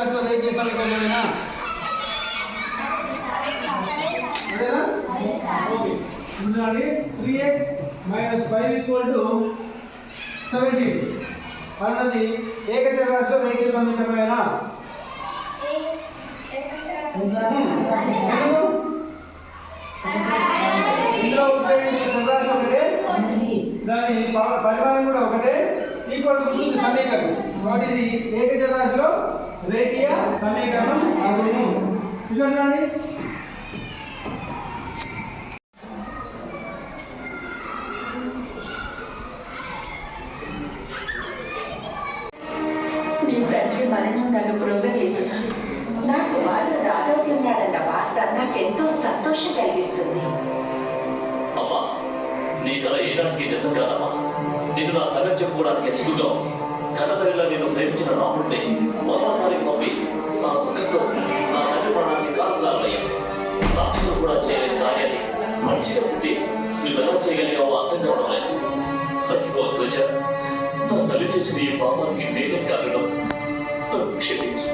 సమీకరణమేనా అదేనా? ఓకే. చూడండి three x minus five equal to seventeen అన్నది ఏకచరాశుల రేఖీయ సమీకరణమేనా ఎందుకు? ఇందులో ఉపయోగించిన చదరాశి ఒకటే. దాని పరిమాణం కూడా ఒకటే. ఈక్వల్ ఉంటుంది సమీకరణం. కాబట్టి ఇది ఏకచరాశిలో రేఖీయ సమీకరణం అగును ఇక్కడ చూడండి నీ తండ్రి మరణం నన్ను కృంగదీసినాడు నా కుమారుడు ఆరోగ్యన్నాడన్న వార్త నాకెంతో సంతోషం కలిగిస్తుంది. అమ్మా నీ కళ ఏనాటికి నిజం కాదమ్మా. నిన్ను నా కళ చెప్పుకోవడానికి సిగ్గుగా కన్నతల్లిలో నేను ప్రేమించిన రాముడిని మరోసారి పంపి నా దుఃఖంతో నా తండ్రి ప్రాణానికి కారణాలయ్యా రాక్షసులు కూడా చేయలేని కార్యాన్ని మనిషిగా పుట్టి నువ్వు ఎలా చేయగలిగావో అర్థం కావడం లేదు. నా తల్లి చేసిన ఈ పాపానికి నేనే కారణం. క్షమించు.